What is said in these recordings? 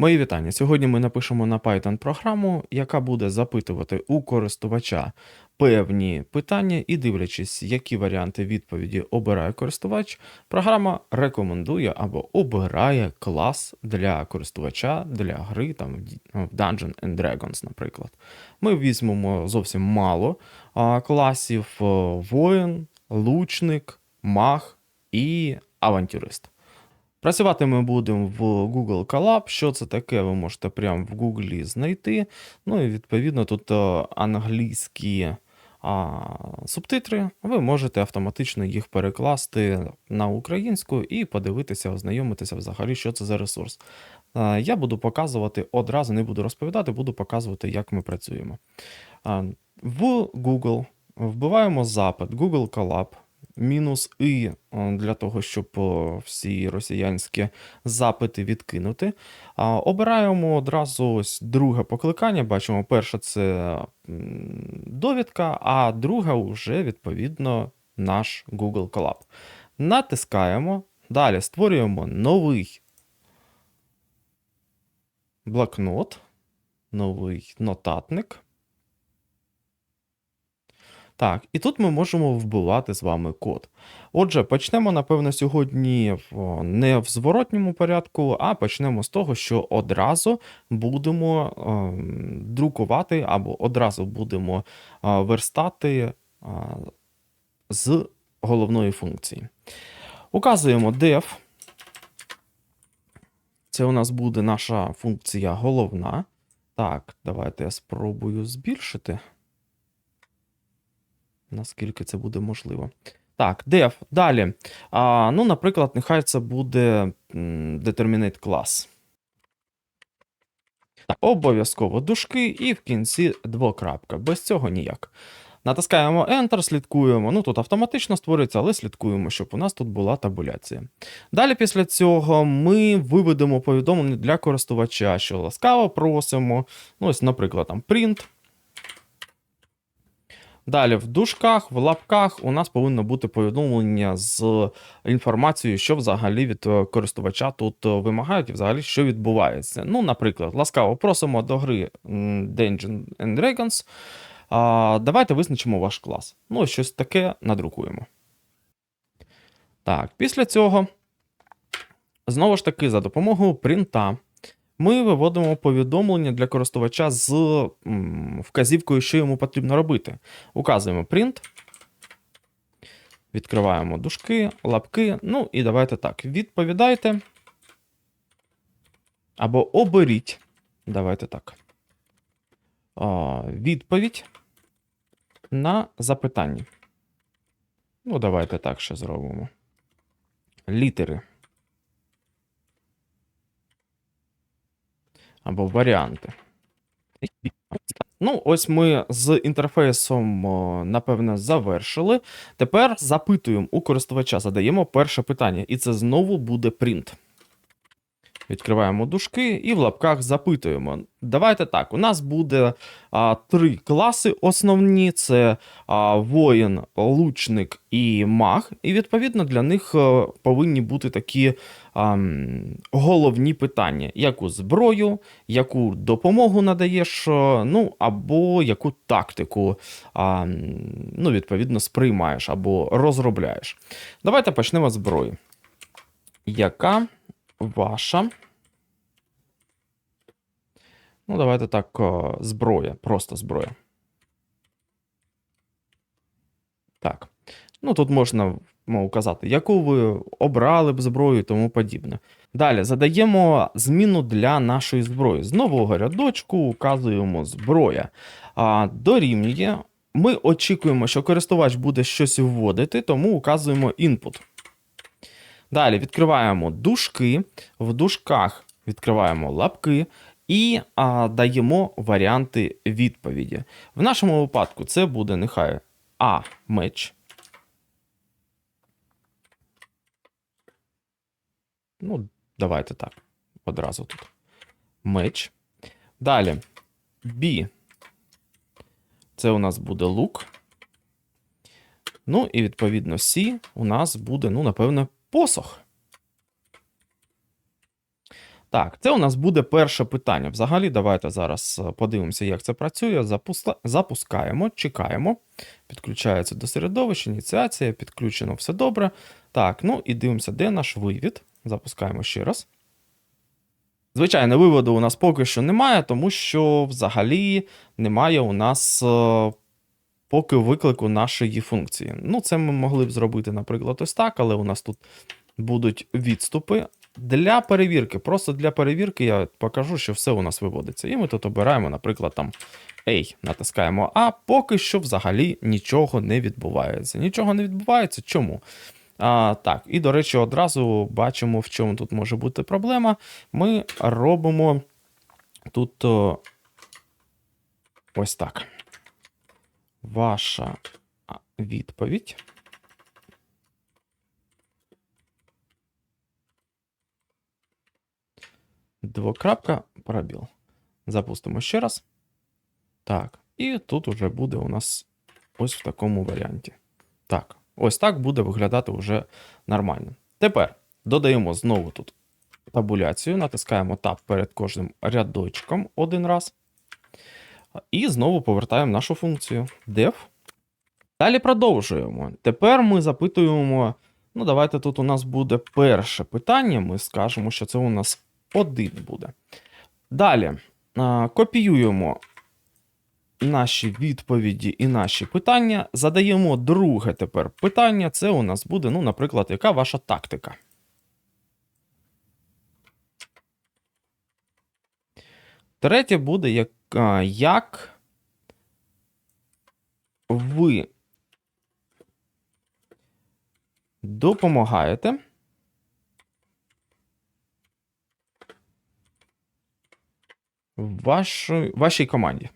Мої вітання. Сьогодні ми напишемо на Python програму, яка буде запитувати у користувача певні питання, і дивлячись, які варіанти відповіді обирає користувач, програма рекомендує або обирає клас для користувача для гри там в Dungeon and Dragons, наприклад. Ми візьмемо зовсім мало класів: е, воїн, лучник, маг і авантюрист. Працювати ми будемо в Google Colab. Що це таке, ви можете прямо в Google знайти. Ну і відповідно тут е, англійські а, субтитри. Ви можете автоматично їх перекласти на українську і подивитися, ознайомитися взагалі, що це за ресурс. Е, Я буду показувати одразу, не буду розповідати, буду показувати, як ми працюємо. А, В Google вбиваємо запит Google Colab мінус і е, для того, щоб е, всі росіянські запити відкинути. Обираємо одразу ось друге покликання. Бачимо, перше це довідка, а друге вже відповідно наш Google Colab. Натискаємо. Далі створюємо новий блокнот, новий нотатник. Так, і тут ми можемо вбивати з вами код. Отже, почнемо, напевно, сьогодні не в зворотньому порядку, а почнемо з того, що одразу будемо ем, друкувати або одразу будемо а, верстати а, з головної функції. Указуємо def. Це у нас буде наша функція головна. Так, давайте я спробую збільшити наскільки це буде можливо. Так, def. Далі. А, ну, наприклад, нехай це буде determinate. Так, обов'язково дужки і в кінці двокрапка. Без цього ніяк. Натискаємо Enter, слідкуємо. Ну тут автоматично створюється, але слідкуємо, щоб у нас тут була табуляція. Далі після цього ми виведемо повідомлення для користувача, що ласкаво просимо. Ну, ось, наприклад, там print. Далі в дужках, в лапках у нас повинно бути повідомлення з інформацією, що взагалі від е, користувача тут е, вимагають, і взагалі що відбувається. Ну, наприклад, ласкаво просимо до гри Dungeons and Dragons. А, Давайте визначимо ваш клас. Ну, щось таке надрукуємо. Так, після цього, знову ж таки, за допомогою принта. Ми виводимо повідомлення для користувача з вказівкою, що йому потрібно робити. Указуємо print, відкриваємо дужки, лапки. Ну і давайте так. Відповідайте. Або оберіть. Давайте так. Відповідь на запитання. Ну, давайте так ще зробимо. Літери. Або варіанти. Ну, ось ми з інтерфейсом, напевне, завершили. Тепер запитуємо у користувача, задаємо перше питання, і це знову буде print. Відкриваємо дужки і в лапках запитуємо. Давайте так, у нас буде а, три класи основні: це а, воїн, лучник і маг. І відповідно для них а, повинні бути такі а, головні питання: яку зброю, яку допомогу надаєш, а, ну або яку тактику а, ну, відповідно сприймаєш або розробляєш. Давайте почнемо з зброї. Яка ваша? Ну, давайте так, зброя, просто зброя. Так. Ну, тут можна указати, яку ви обрали б зброю і тому подібне. Далі задаємо зміну для нашої зброї. З нового рядочку указуємо зброя. А, дорівнює. Ми очікуємо, що користувач буде щось вводити, тому указуємо input. Далі відкриваємо дужки. В дужках відкриваємо лапки і а, даємо варіанти відповіді. В нашому випадку це буде нехай А меч. Ну, давайте так. Одразу тут. Меч. Далі. Б. Це у нас буде лук. Ну, і відповідно С у нас буде, ну, напевно, посох. Так, це у нас буде перше питання. Взагалі, давайте зараз е, подивимося, як це працює. Запусла- Запускаємо, чекаємо. Підключається до середовища, ініціація, підключено все добре. Так, ну і дивимося, де наш вивід. Запускаємо ще раз. Звичайно, виводу у нас поки що немає, тому що взагалі немає у нас е, поки виклику нашої функції. Ну, це ми могли б зробити, наприклад, ось так, але у нас тут будуть відступи. Для перевірки, просто для перевірки я покажу, що все у нас виводиться. І ми тут обираємо, наприклад, там A, натискаємо А, поки що взагалі нічого не відбувається. Нічого не відбувається. Чому? А, так, і до речі, одразу бачимо, в чому тут може бути проблема. Ми робимо тут о, ось так. Ваша відповідь. Двокрапка, пробіл. Запустимо ще раз. Так, і тут уже буде у нас ось в такому варіанті. Так, ось так буде виглядати вже нормально. Тепер додаємо знову тут табуляцію, натискаємо Tab перед кожним рядочком один раз. І знову повертаємо нашу функцію def. Далі продовжуємо. Тепер ми запитуємо. Ну, давайте тут у нас буде перше питання. Ми скажемо, що це у нас один буде. Далі копіюємо наші відповіді і наші питання. Задаємо друге тепер питання. Це у нас буде, ну, наприклад, яка ваша тактика? Третє буде, як, як ви допомагаєте вашій, вашій команді.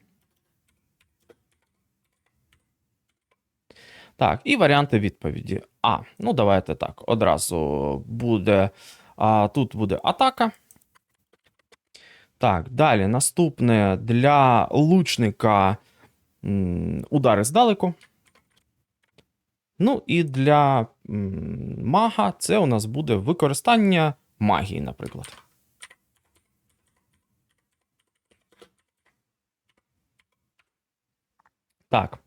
Так, і варіанти відповіді. А, ну давайте так. Одразу буде. А, Тут буде атака. Так, далі наступне для лучника удари здалеку. Ну і для мага це у нас буде використання магії, наприклад. Так.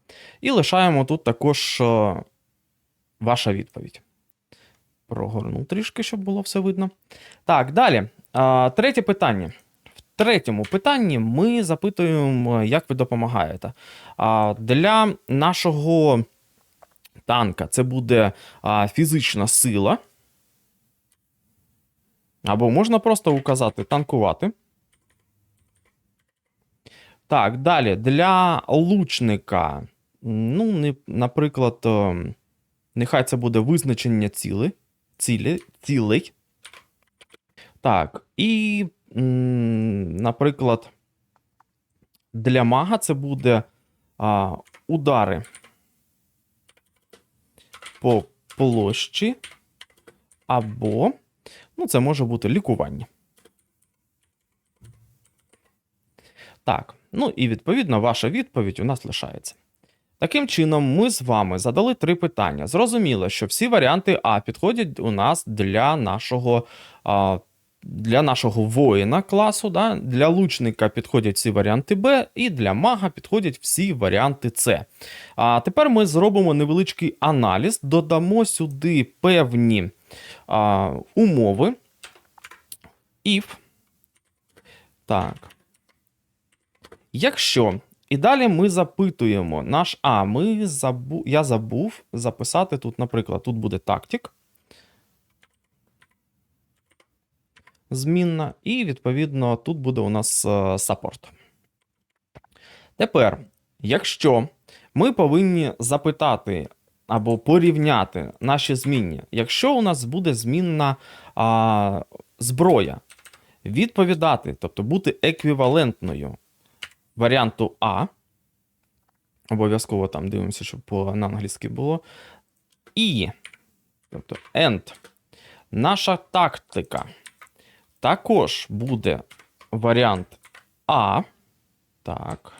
І лишаємо тут також е, ваша відповідь. Прогорну трішки, щоб було все видно. Так, далі. Третє питання. Третьому питанні ми запитуємо, як ви допомагаєте. Для нашого танка це буде фізична сила. Або можна просто указати танкувати. Так, далі. Для лучника. Ну, наприклад, е, нехай це буде визначення ціли, цілі, цілей. Так, і, наприклад, для мага це буде а, удари по площі, або, ну, це може бути лікування. Так, ну і відповідно ваша відповідь у нас лишається. Таким чином, ми з вами задали три питання. Зрозуміло, що всі варіанти А підходять у нас для нашого. А, для нашого воїна класу, да? для лучника підходять всі варіанти Б, і для мага підходять всі варіанти С. А тепер ми зробимо невеличкий аналіз, додамо сюди певні а, умови. If. Так. Якщо і далі ми запитуємо наш А. Ми забу... Я забув записати тут, наприклад, тут буде тактик. Змінна, і, відповідно, тут буде у нас е, саппорт. Тепер, якщо ми повинні запитати або порівняти наші змінні, якщо у нас буде змінна а, зброя, відповідати, тобто бути еквівалентною варіанту А. Обов'язково там дивимося, щоб по на англійськи було. І, тобто, and. Наша тактика також буде варіант А. Так.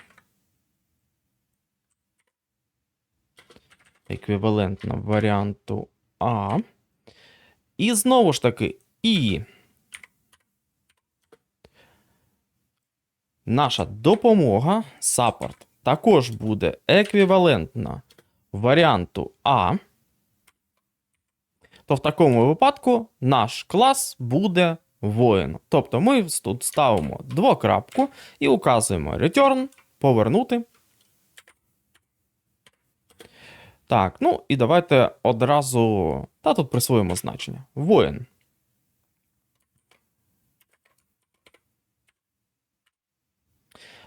Еквівалентно варіанту А. І знову ж таки, І. наша допомога support також буде еквівалентна варіанту А, то в такому випадку наш клас буде воїн. Тобто ми тут ставимо двокрапку і указуємо return, повернути. Так, ну і давайте одразу. Та тут присвоїмо значення. Воїн.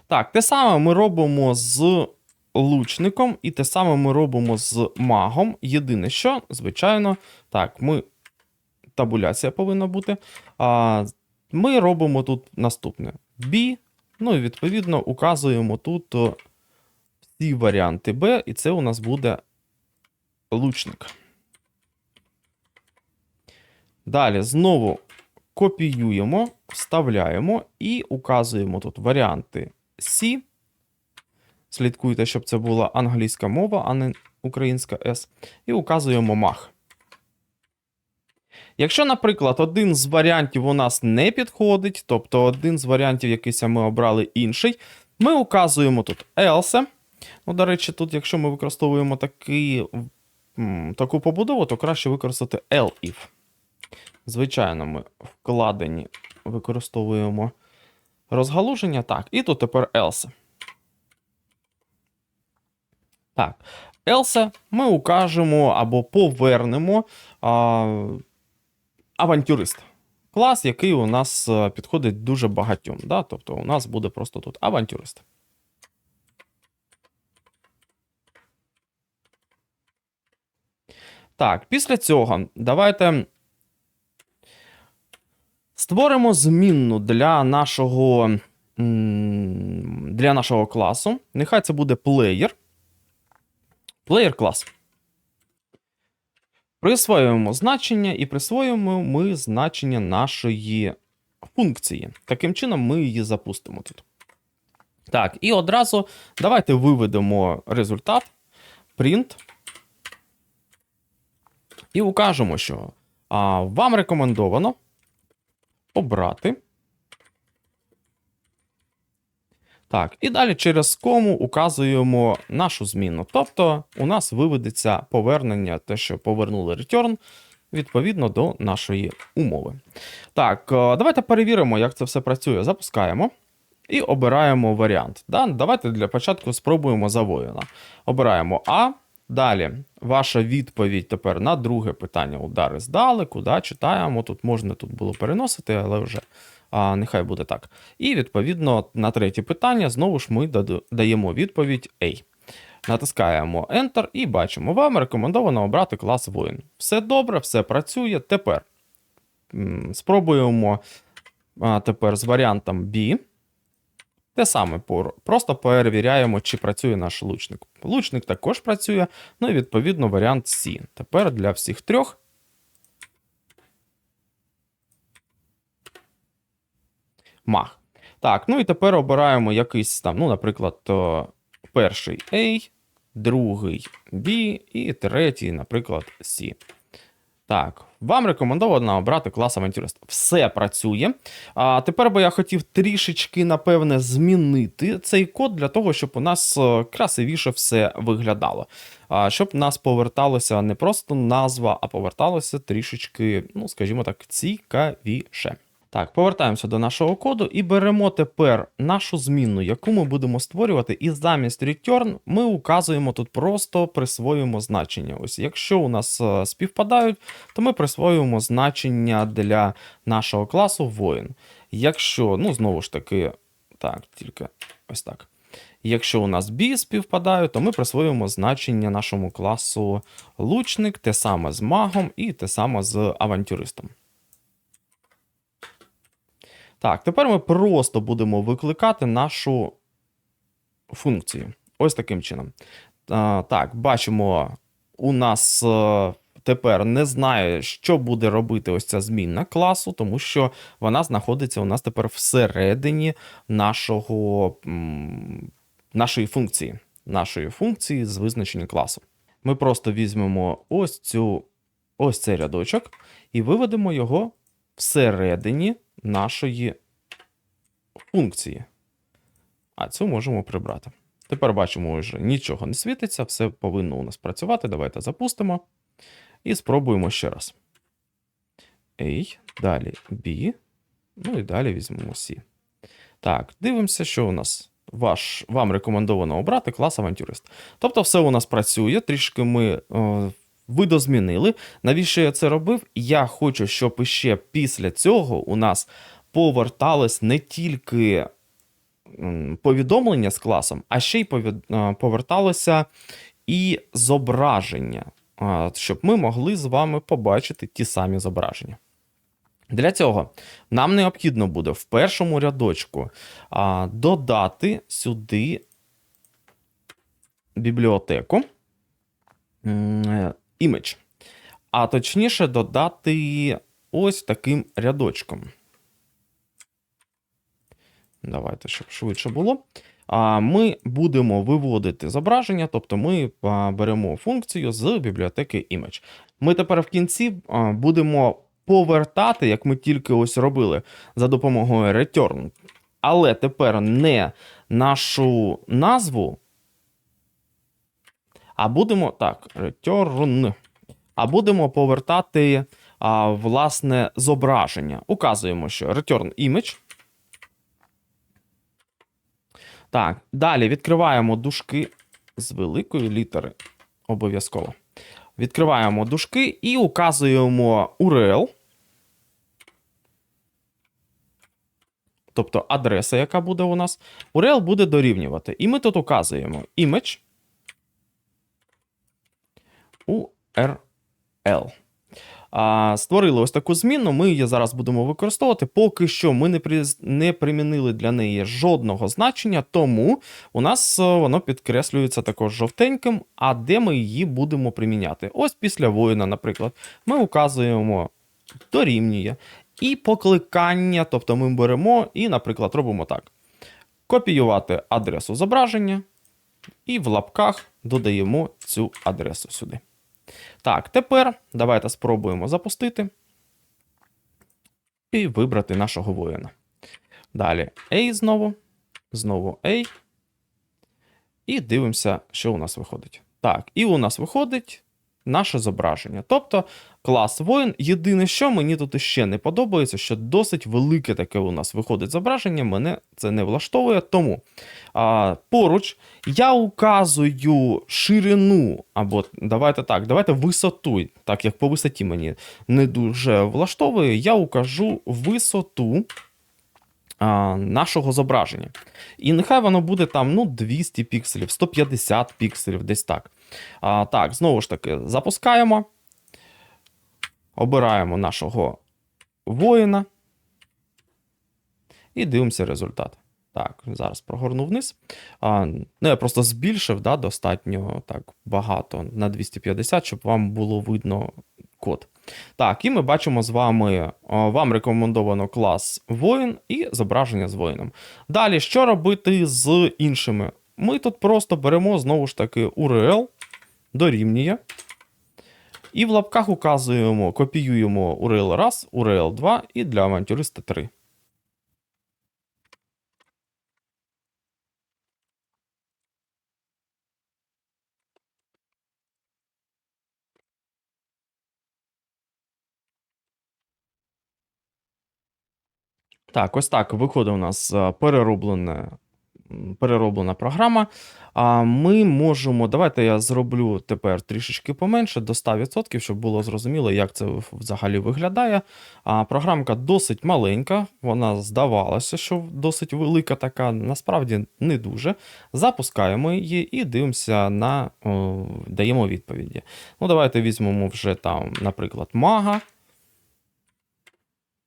Так, те саме ми робимо з лучником, і те саме ми робимо з магом. Єдине, що, звичайно, так, ми. Табуляція повинна бути. А, Ми робимо тут наступне: B, ну і відповідно указуємо тут всі варіанти B, і це у нас буде лучник. Далі знову копіюємо, вставляємо і указуємо тут варіанти C. Слідкуйте, щоб це була англійська мова, а не українська S. І указуємо мах. Якщо, наприклад, один з варіантів у нас не підходить, тобто один з варіантів якийсь ми обрали інший, ми указуємо тут else. Ну, до речі, тут, якщо ми використовуємо такий, таку побудову, то краще використати elif. Звичайно, ми вкладені використовуємо розгалуження. Так, і тут тепер else. Так, else ми укажемо або повернемо а, авантюрист. Клас, який у нас е, підходить дуже багатьом. Да? Тобто у нас буде просто тут авантюрист. Так, після цього давайте створимо змінну для нашого, для нашого класу. Нехай це буде плеєр. Плеєр клас. Присвоюємо значення і присвоюємо ми значення нашої функції. Таким чином, ми її запустимо тут. Так, і одразу давайте виведемо результат. Print. І укажемо, що а, вам рекомендовано обрати. Так, і далі через кому указуємо нашу зміну. Тобто у нас виведеться повернення, те, що повернули return, відповідно до нашої умови. Так, е, давайте перевіримо, як це все працює. Запускаємо і обираємо варіант. Да? Давайте для початку спробуємо за воїна. Обираємо А. Далі, ваша відповідь тепер на друге питання. Удари здалеку, да, читаємо. Тут можна тут було переносити, але вже а, нехай буде так. І відповідно на третє питання знову ж ми даємо відповідь A. Натискаємо Enter і бачимо, вам рекомендовано обрати клас воїн. Все добре, все працює. Тепер спробуємо а, тепер з варіантом B. Те саме, просто перевіряємо, чи працює наш лучник. Лучник також працює, ну і відповідно варіант C. Тепер для всіх трьох. Мах. Так, ну і тепер обираємо якийсь там, ну, наприклад, перший A, другий B і третій, наприклад, C. Так, вам рекомендовано обрати клас авантюрист. Все працює. А тепер би я хотів трішечки, напевне, змінити цей код для того, щоб у нас е, красивіше все виглядало. А, щоб нас поверталося не просто назва, а поверталося трішечки, ну, скажімо так, цікавіше. Так, повертаємося до нашого коду і беремо тепер нашу змінну, яку ми будемо створювати, і замість return ми указуємо тут просто присвоюємо значення. Ось, якщо у нас е, співпадають, то ми присвоюємо значення для нашого класу воїн. Якщо, ну знову ж таки, так, тільки ось так. Якщо у нас B співпадають, то ми присвоюємо значення нашому класу лучник, те саме з магом і те саме з авантюристом. Так, тепер ми просто будемо викликати нашу функцію. Ось таким чином. Так, бачимо, у нас е, тепер не знає, що буде робити ось ця змінна класу, тому що вона знаходиться у нас тепер всередині нашого, нашої функції. Нашої функції з визначення класу. Ми просто візьмемо ось цю ось цей рядочок і виведемо його всередині нашої функції. А цю можемо прибрати. Тепер бачимо, вже нічого не світиться, все повинно у нас працювати. Давайте запустимо. І спробуємо ще раз. A, далі B. Ну і далі візьмемо C. Так, дивимося, що у нас. Ваш, Вам рекомендовано обрати клас авантюрист. Тобто, все у нас працює, трішки ми е, видозмінили. Навіщо я це робив? Я хочу, щоб іще після цього у нас повертались не тільки повідомлення з класом, а ще й поверталося і зображення, щоб ми могли з вами побачити ті самі зображення. Для цього нам необхідно буде в першому рядочку додати сюди бібліотеку image. А точніше, додати ось таким рядочком. Давайте, щоб швидше було. Ми будемо виводити зображення, тобто ми беремо функцію з бібліотеки image. Ми тепер в кінці будемо повертати, як ми тільки ось робили, за допомогою return. Але тепер не нашу назву, а будемо так, return. А будемо повертати а, власне зображення. Указуємо, що return image. Так, далі відкриваємо дужки з великої літери. Обов'язково. Відкриваємо дужки і указуємо URL. Тобто адреса, яка буде у нас. URL буде дорівнювати. І ми тут указуємо image URL. А, Створили ось таку зміну, ми її зараз будемо використовувати. Поки що ми не при... не примінили для неї жодного значення, тому у нас е, воно підкреслюється також жовтеньким. А де ми її будемо приміняти? Ось після воїна, наприклад, ми указуємо дорівнює. І покликання, тобто ми беремо і, наприклад, робимо так: копіювати адресу зображення, і в лапках додаємо цю адресу сюди. Так, тепер давайте спробуємо запустити і вибрати нашого воїна. Далі A знову, знову A. І дивимося, що у нас виходить. Так, і у нас виходить наше зображення. Тобто клас воїн. Єдине, що мені тут ще не подобається, що досить велике таке у нас виходить зображення, мене це не влаштовує. Тому а, поруч я указую ширину, або давайте так, давайте висоту, так як по висоті мені не дуже влаштовує, я укажу висоту. Нашого зображення. І нехай воно буде там ну, 200 пікселів, 150 пікселів, десь так. А, Так, знову ж таки, запускаємо. Обираємо нашого воїна. І дивимося результат. Так, зараз прогорну вниз. А, Ну, я просто збільшив да, достатньо так багато на 250, щоб вам було видно код. Так, і ми бачимо з вами, вам рекомендовано клас воїн і зображення з воїном. Далі, що робити з іншими? Ми тут просто беремо знову ж таки URL, дорівнює. І в лапках указуємо, копіюємо URL 1, URL 2 і для авантюриста 3. Так, ось так виходить у нас е, перероблене, перероблена програма. А ми можемо. Давайте я зроблю тепер трішечки поменше до 100%, щоб було зрозуміло, як це взагалі виглядає. А програмка досить маленька, вона здавалася, що досить велика така, насправді не дуже. Запускаємо її і дивимося на о, даємо відповіді. Ну, давайте візьмемо вже там, наприклад, мага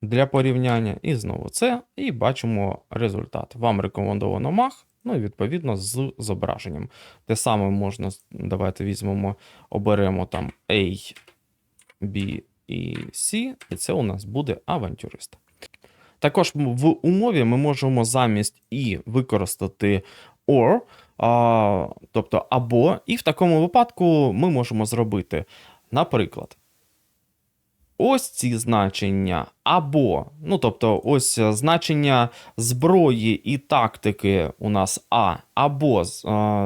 для порівняння. І знову це. І бачимо результат. Вам рекомендовано маг, ну і відповідно з зображенням. Те саме можна, давайте візьмемо, оберемо там A, B і C, і це у нас буде авантюрист. Також в умові ми можемо замість і використати or, а, тобто або, і в такому випадку ми можемо зробити, наприклад, ось ці значення, або, ну тобто, ось е, значення зброї і тактики у нас А, або е,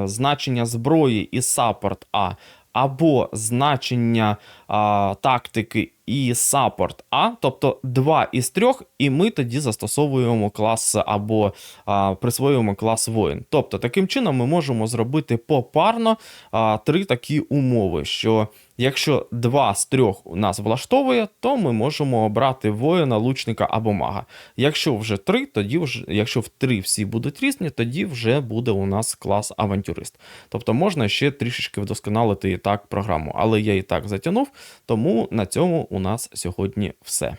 значення зброї і саппорт А, або значення е, тактики і саппорт А, тобто два із трьох, і ми тоді застосовуємо клас або а, присвоюємо клас воїн. Тобто, таким чином ми можемо зробити попарно а, три такі умови, що якщо два з трьох у нас влаштовує, то ми можемо обрати воїна, лучника або мага. Якщо вже три, тоді вже, якщо в три всі будуть різні, тоді вже буде у нас клас авантюрист. Тобто можна ще трішечки вдосконалити і так програму, але я і так затягнув, тому на цьому у нас сьогодні все.